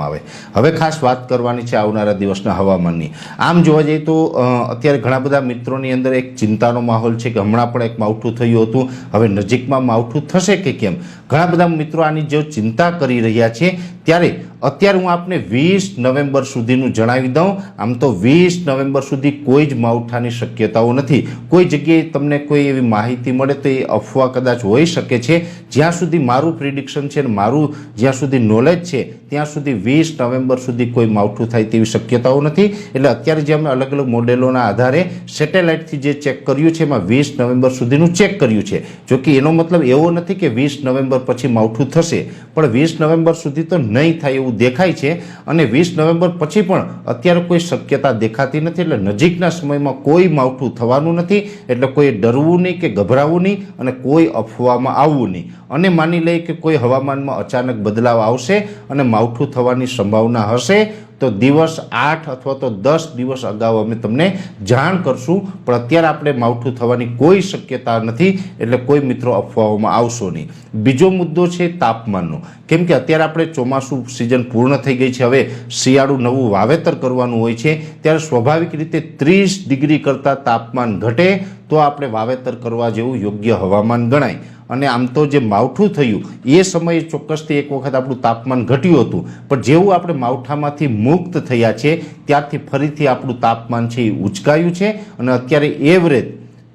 આવે. હવે ખાસ વાત કરવાની છે આવનારા દિવસના હવામાનની. આમ જોવા જઈએ તો અત્યારે ઘણા બધા મિત્રોની અંદર એક ચિંતાનો માહોલ છે કે હમણાં પણ એક માવઠું થયું હતું. હવે નજીકમાં માવઠું થશે કે કેમ? ઘણા બધા મિત્રો આની જો ચિંતા કરી રહ્યા છે. ત્યારે અત્યારે હું આપને વીસ નવેમ્બર સુધીનું જણાવી દઉં. આમ તો વીસ નવેમ્બર સુધી કોઈ જ માવઠાની શક્યતાઓ નથી. કોઈ જગ્યાએ તમને કોઈ એવી માહિતી મળે તો એ અફવા કદાચ હોઈ શકે છે. જ્યાં સુધી મારું પ્રિડિક્શન છે ને મારું જ્યાં સુધી નોલેજ છે, ત્યાં સુધી વીસ નવેમ્બર સુધી કોઈ માવઠું થાય તેવી શક્યતાઓ નથી. એટલે અત્યારે જે અમે અલગ અલગ મોડેલોના આધારે સેટેલાઇટથી જે ચેક કર્યું છે, એમાં વીસ નવેમ્બર સુધીનું ચેક કર્યું છે. જો કે એનો મતલબ એવો નથી કે વીસ નવેમ્બર પછી માવઠું થશે. પણ વીસ નવેમ્બર સુધી તો નહીં થાય એવું દેખાય છે અને વીસ નવેમ્બર પછી પણ અત્યારે કોઈ શક્યતા દેખાતી નથી એટલે નજીકના સમયમાં કોઈ માવઠું થવાનું નથી એટલે કોઈ ડરવું નહીં કે ગભરાવું નહીં અને કોઈ અફવામાં આવવું નહીં. અને માની લઈએ કે કોઈ હવામાનમાં અચાનક બદલાવ આવશે અને માવઠું થવાની સંભાવના હશે તો દિવસ આઠ અથવા તો દસ દિવસ અગાઉ અમે તમને જાણ કરશું, પણ અત્યારે આપણે માવઠું થવાની કોઈ શક્યતા નથી, એટલે કોઈ મિત્રો અફવાઓમાં આવશો નહીં. બીજો મુદ્દો છે તાપમાનનો. કેમ કે અત્યારે આપણે ચોમાસું સિઝન પૂર્ણ થઈ ગઈ છે, હવે શિયાળું નવું વાવેતર કરવાનું હોય છે, ત્યારે સ્વાભાવિક રીતે ત્રીસ ડિગ્રી કરતાં તાપમાન ઘટે, તો આપણે વાવેતર કરવા જેવું યોગ્ય હવામાન ગણાય. અને આમ તો જે માવઠું થયું, એ સમયે ચોક્કસથી એક વખત આપણું તાપમાન ઘટ્યું હતું. પણ જેવું આપણે માવઠામાંથી મુક્ત થયા છે, ત્યારથી ફરીથી આપણું તાપમાન છે એ ઉચકાયું છે અને અત્યારે એવરેજ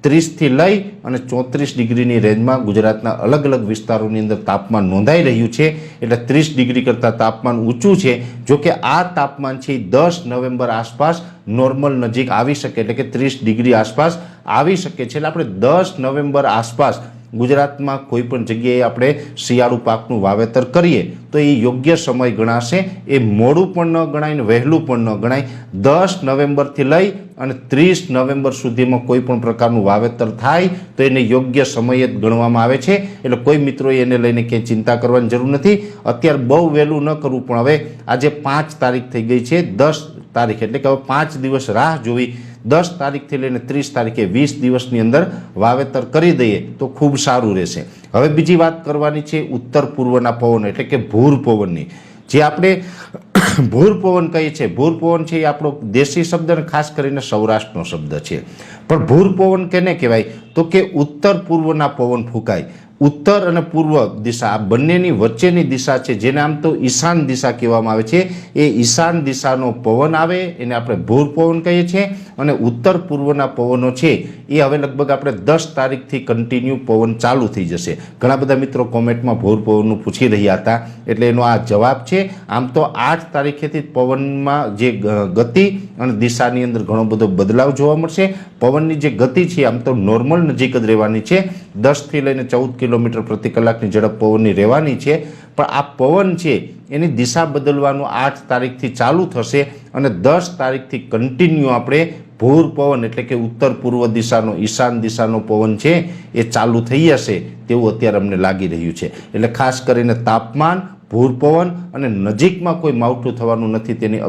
ત્રીસથી લઈ અને ચોત્રીસ ડિગ્રીની રેન્જમાં ગુજરાતના અલગ અલગ વિસ્તારોની અંદર તાપમાન નોંધાઈ રહ્યું છે. એટલે ત્રીસ ડિગ્રી કરતાં તાપમાન ઊંચું છે. જો કે આ તાપમાન છે એ દસ નવેમ્બર આસપાસ નોર્મલ નજીક આવી શકે. એટલે કે ત્રીસ ડિગ્રી આસપાસ આવી શકે છે. એટલે આપણે દસ નવેમ્બર આસપાસ ગુજરાતમાં કોઈ પણ જગ્યાએ આપણે શિયાળુ પાકનું વાવેતર કરીએ, તો એ યોગ્ય સમય ગણાશે. એ મોડું પણ ન ગણાય ને વહેલું પણ ન ગણાય. દસ નવેમ્બરથી લઈ અને ત્રીસ નવેમ્બર સુધીમાં કોઈ પણ પ્રકારનું વાવેતર થાય તો એને યોગ્ય સમયે જ ગણવામાં આવે છે. એટલે કોઈ મિત્રોએ એને લઈને ક્યાંય ચિંતા કરવાની જરૂર નથી. અત્યારે બહુ વહેલું ન કરવું, પણ હવે આજે પાંચ તારીખ થઈ ગઈ છે, દસ તારીખ. એટલે કે હવે પાંચ દિવસ રાહ જોવી. દસ તારીખથી લઈને ત્રીસ તારીખે વીસ દિવસની અંદર વાવેતર કરી દઈએ તો ખૂબ સારું રહેશે. હવે બીજી વાત કરવાની છે ઉત્તર પૂર્વના પવન, એટલે કે ભૂર પવનની. જે આપણે ભૂર પવન કહીએ છીએ. ભૂર પવન છે એ આપણો દેશી શબ્દ અને ખાસ કરીને સૌરાષ્ટ્રનો શબ્દ છે. પણ ભૂર પવન કેને કહેવાય? તો કે ઉત્તર પૂર્વના પવન ફૂંકાય. ઉત્તર અને પૂર્વ દિશા, આ બંનેની વચ્ચેની દિશા છે, જેને આમ તો ઈશાન દિશા કહેવામાં આવે છે. એ ઈશાન દિશાનો પવન આવે, એને આપણે ભૂર પવન કહીએ છીએ, અને ઉત્તર પૂર્વના પવનો છે, એ હવે લગભગ આપણે દસ તારીખથી કન્ટિન્યુ પવન ચાલુ થઈ જશે. ઘણા બધા મિત્રો કોમેન્ટમાં ભોર પવનનું પૂછી રહ્યા હતા, એટલે એનો આ જવાબ છે. આમ તો આઠ તારીખેથી પવનમાં જે ગતિ અને દિશાની અંદર ઘણો બધો બદલાવ જોવા મળશે. પવનની જે ગતિ છે, આમ તો નોર્મલ નજીક જ રહેવાની છે. દસથી લઈને ચૌદ કિલોમીટર પ્રતિ કલાકની ઝડપ પવનની રહેવાની છે. પણ આ પવન છે, એની દિશા બદલવાનું આઠ તારીખથી ચાલુ થશે અને દસ તારીખથી કન્ટિન્યુ આપણે ભૂર પવન એટલે કે ઉત્તર પૂર્વ દિશાનો, ઈશાન દિશાનો પવન છે, એ ચાલુ થઈ જશે તેવું અત્યારે અમને લાગી રહ્યું છે. એટલે ખાસ કરીને તાપમાન, ભૂર પવન અને નજીકમાં કોઈ માવઠું થવાનું નથી તેની